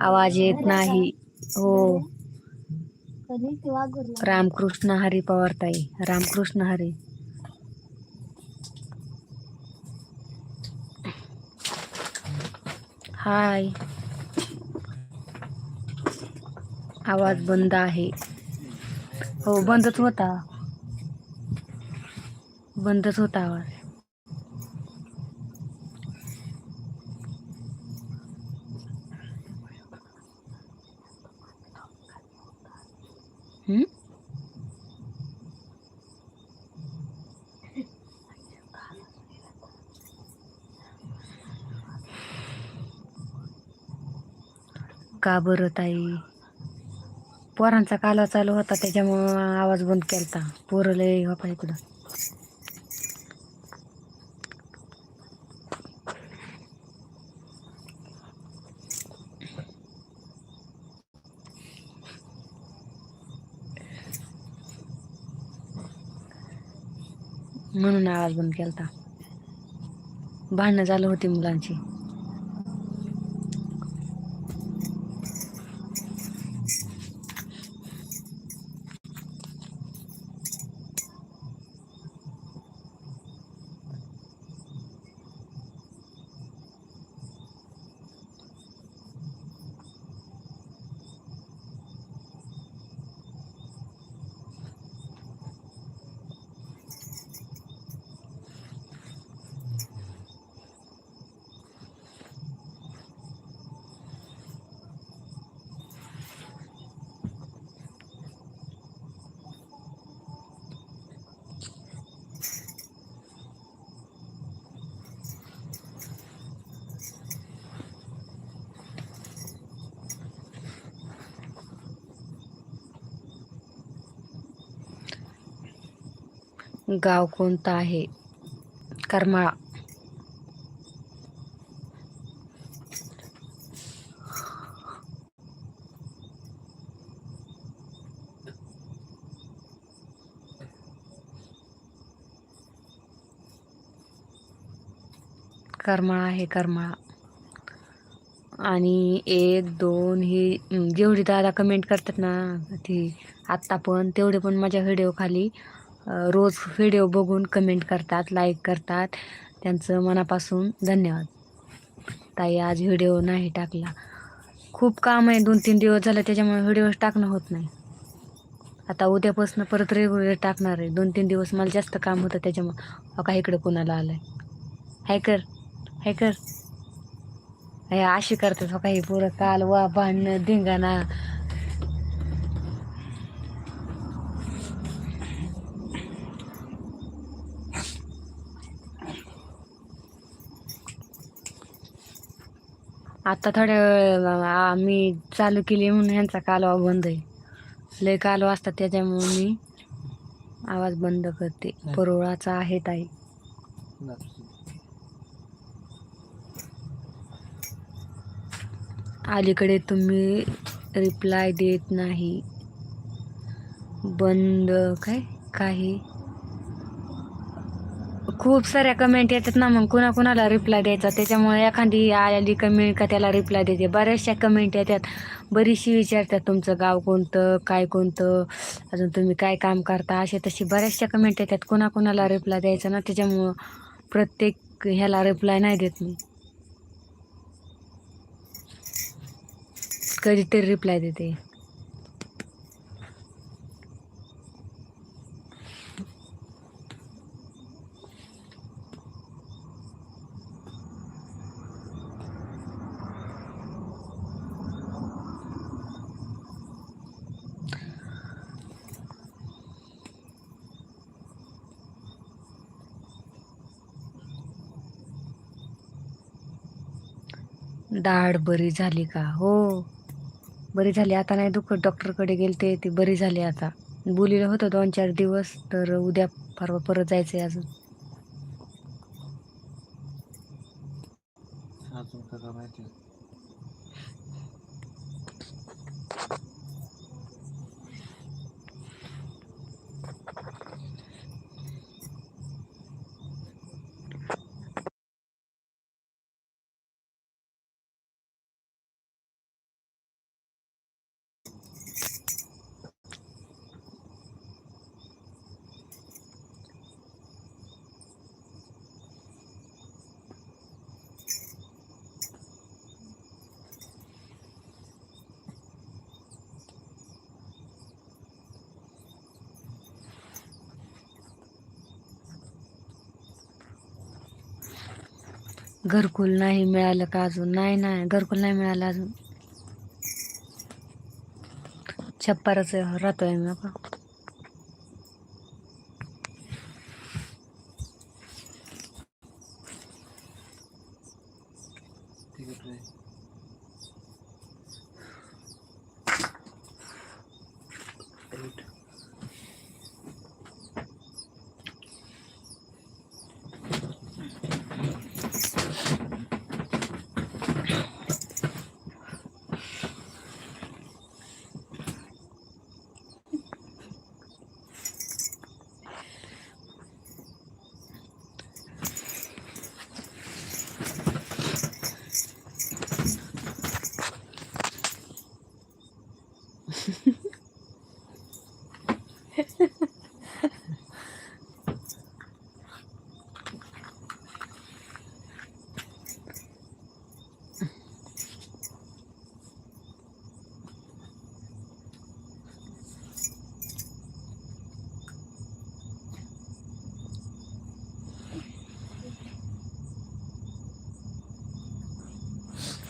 आवाज येत नाही. हो. रामकृष्ण हरी पवार ताई. रामकृष्ण हरी. हाय. आवाज बंद आहे. हो बंदच होता. बंदच होता आवाज. हम्म? का बरं ताई? पोरांचा कालवा चालू होता त्याच्यामुळं आवाज बंद केलता. पोरं लय बापा इकडं. म्हणून आवाज बंद केलता. भांडणं झालं होती मुलांची. गाव कोणतं आहे? करमाळा. करमाळा आहे करमाळा. आणि एक दोन ही जेवढी दादा कमेंट करतात ना ती आत्ता पण तेवढे पण माझ्या व्हिडिओ खाली रोज व्हिडिओ बघून कमेंट करतात लाईक करतात. त्यांचं मनापासून धन्यवाद. ताई आज व्हिडिओ नाही टाकला. खूप काम आहे दोन तीन दिवस झालं त्याच्यामुळे व्हिडिओ टाकणं होत नाही. आता उद्यापासून परत रेग्युलर टाकणार आहे. दोन तीन दिवस मला जास्त काम होतं त्याच्यामुळे. का इकडं कोणाला आलं हाय कर हाय कर. हे अशी करतात हो काही पोरं. काल वा भांडणं धिंगाणा. आता थोड्या वेळ आम्ही चालू केली म्हणून ह्यांचा कालवा बंद आहे. लय कालवा असतात त्याच्यामुळे मी आवाज बंद करते. परोळाचा आहे ताई. अलीकडे तुम्ही रिप्लाय देत नाही. बंद काय? काही? खूप साऱ्या कमेंट येतात ना मग कुणा कुणाला रिप्लाय द्यायचा? त्याच्यामुळे एखादी आलेली कमेंट का त्याला रिप्लाय देते? बऱ्याचशा कमेंट येतात. बरीचशी विचारतात तुमचं गाव कोणतं? काय कोणतं? अजून तुम्ही काय काम करता? असे तशी बऱ्याचशा कमेंट येतात. कुणा कुणाला रिप्लाय द्यायचा ना त्याच्यामुळं प्रत्येक ह्याला रिप्लाय नाही देत मी. कधीतरी रिप्लाय देते. दाढ बरी झाली का? हो. बरी झाली. आता नाही दुखत. डॉक्टरकडे गेलते. ती बरी झाली आता. बोलिलं होतं दोन चार दिवस तर उद्या परवा परत जायचं आहे अजून. घरकुल नाही मिळालं का अजून? नाही नाही. घरकुल नाही मिळालं अजून. छप्परच राहतोय मी आपण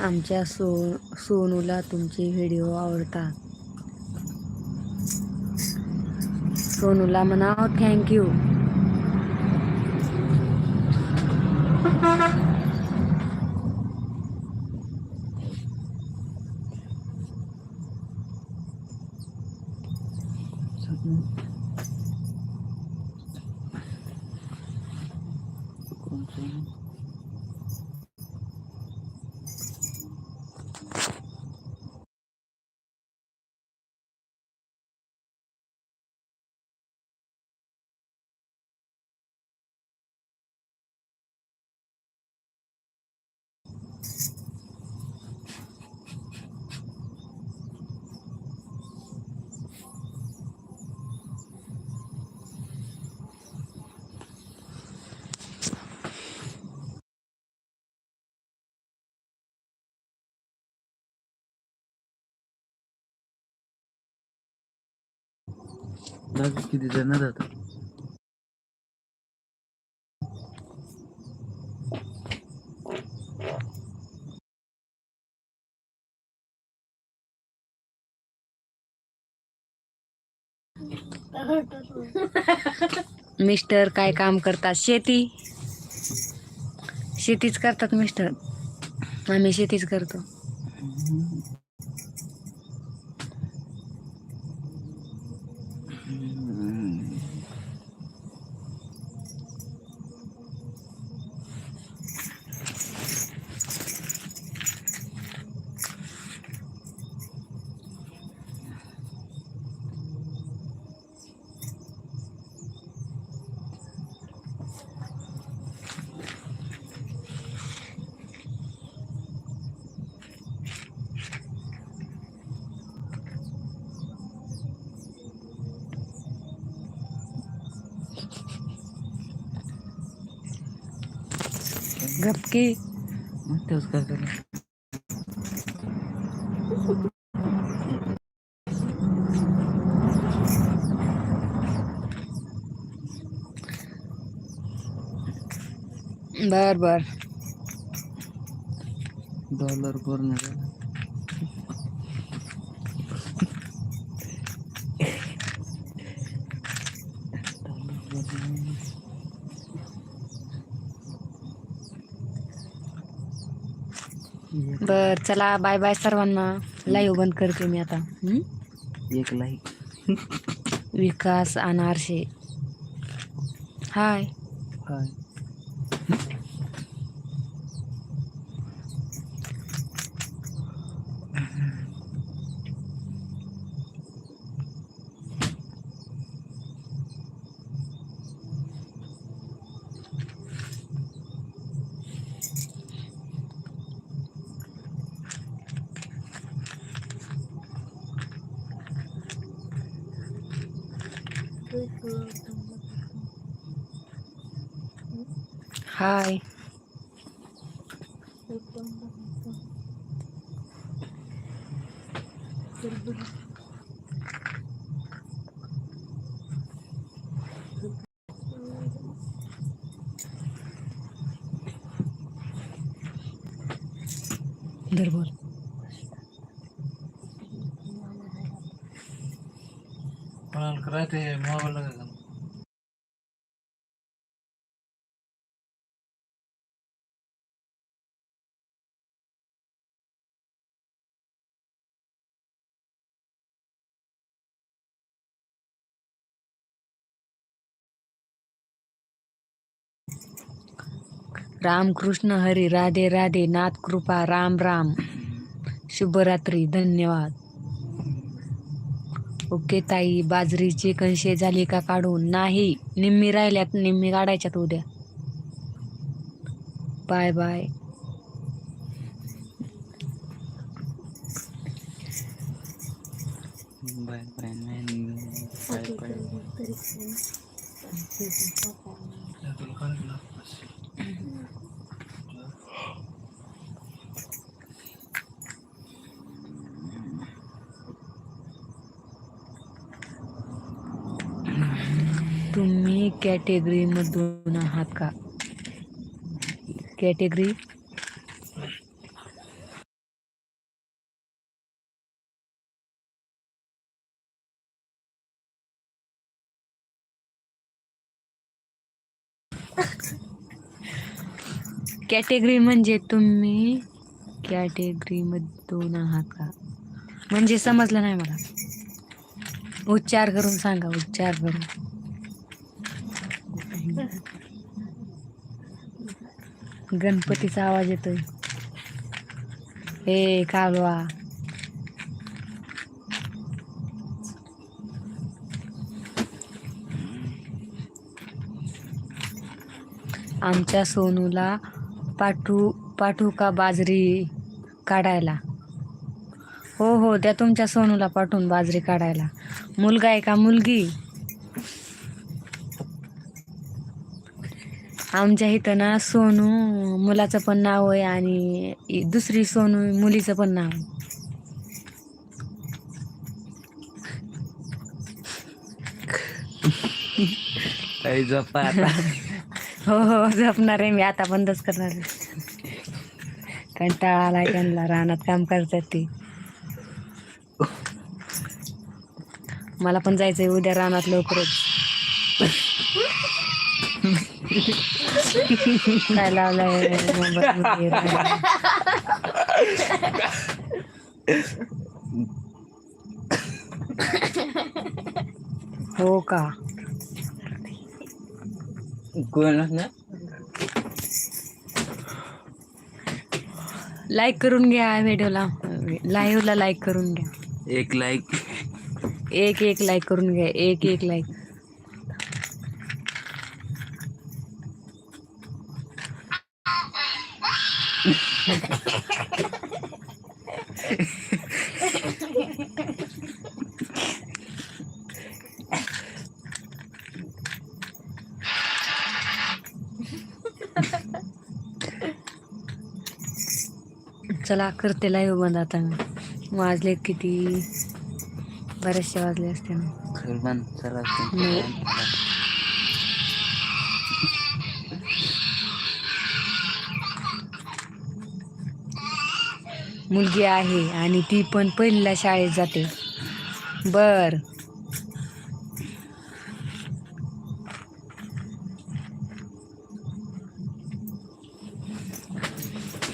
आमच्या सो सोनूला तुमचे व्हिडिओ आवडतात. सोनूला म्हणाव थँक्यू बाकी किती जण राहतात मिस्टर काय काम करतात? शेती. शेतीच करतात मिस्टर. आम्ही शेतीच करतो. गपकी। मग तेच काय करा बर बर। डॉलर भरून बर चला बाय बाय सर्वांना लाईव्ह बंद करते मी आता? एक लाईक विकास अनारसे. हाय हाय हाय धर बोल। कोणाला करायचे मोबाईल का रामकृष्ण हरी राधे राधे नाथ कृपा राम राम. शुभरात्री धन्यवाद. ओके ताई बाजरीची कणशे झाली का काढून? नाही निम्मी राहिल्यात निम्मी काढायच्यात उद्या. Bye bye. Bye bye bye bye कॅटेगरीमधून category मधून आहात का? कॅटेगरी? कॅटेगरी म्हणजे तुम्ही कॅटेगरी मधून आहात का? म्हणजे समजलं नाही मला. उच्चार करून सांगा उच्चार करून. गणपतीचा आवाज येतोय. हे कालवा. आमच्या सोनूला पाठवू पाठवू का बाजरी काढायला. हो हो त्या तुमच्या सोनूला पाठवून बाजरी काढायला. मुलगा आहे का मुलगी? आमच्या इथं ना सोनू मुलाचं पण नाव आहे आणि दुसरी सोनू मुलीचं पण नाव आहे. आता. हो हो जपणार आहे मी. आता बंदच करणार आहे. कंटाळा आलाय त्यांना. रानात काम करतात ते. मला पण जायचंय उद्या रानात लवकरच. काय लावलंय? हो का ना लाईक करून घ्या व्हिडिओला लाईव्हला लाईक करून घ्या एक लाईक एक एक लाईक करून घ्या एक एक लाईक चला करते लाईव्ह बंद आता. मी वाजले किती? बरेचसे वाजले असते ना चला. मुलगी आहे आणि ती पण पहिलीला शाळेत जाते. बर.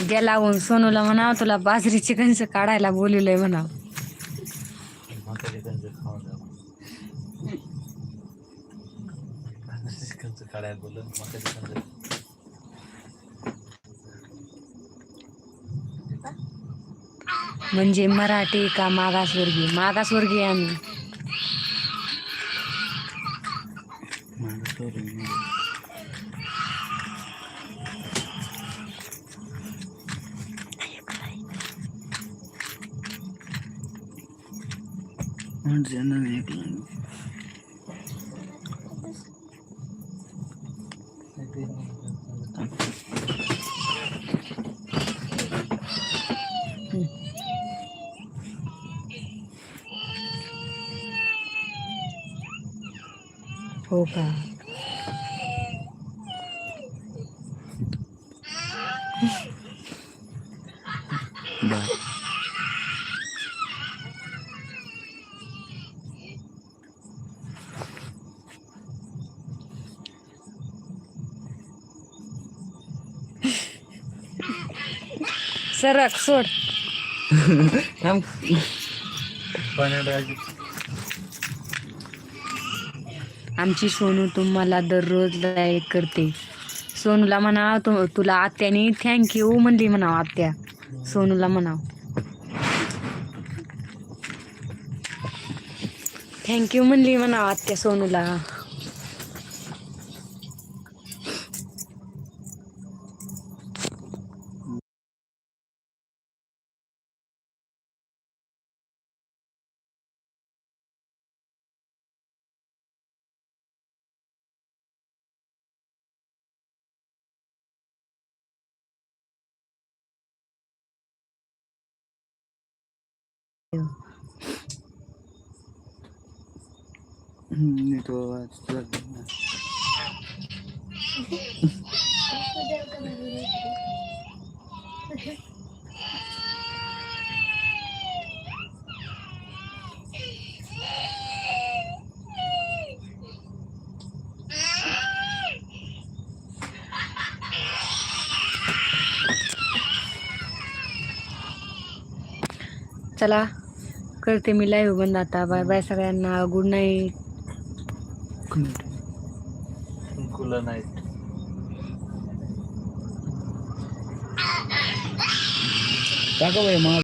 द्या लावून सोनूला म्हणाव तुला बाजरी कणसं काढायला बोलवलंय म्हणाव. म्हणजे मराठी का मागासवर्गीय? मागासवर्गीय आम्ही. म्हणजे हो का बाय सरक सोड थांब आमची सोनू तुम्हाला दररोज लाईक करते. सोनूला म्हणा तु तुला आत्याने थँक्यू म्हणली म्हणाव आत्या. सोनूला म्हणाव. थँक्यू म्हणली म्हणाव आत्या सोनूला. हम्म, तो आवाज तुला ना. चला करते मी लाईव्ह बंद आता. बाय बाय सगळ्यांना. गुड नाईट कुला नाही टाका बाई मग.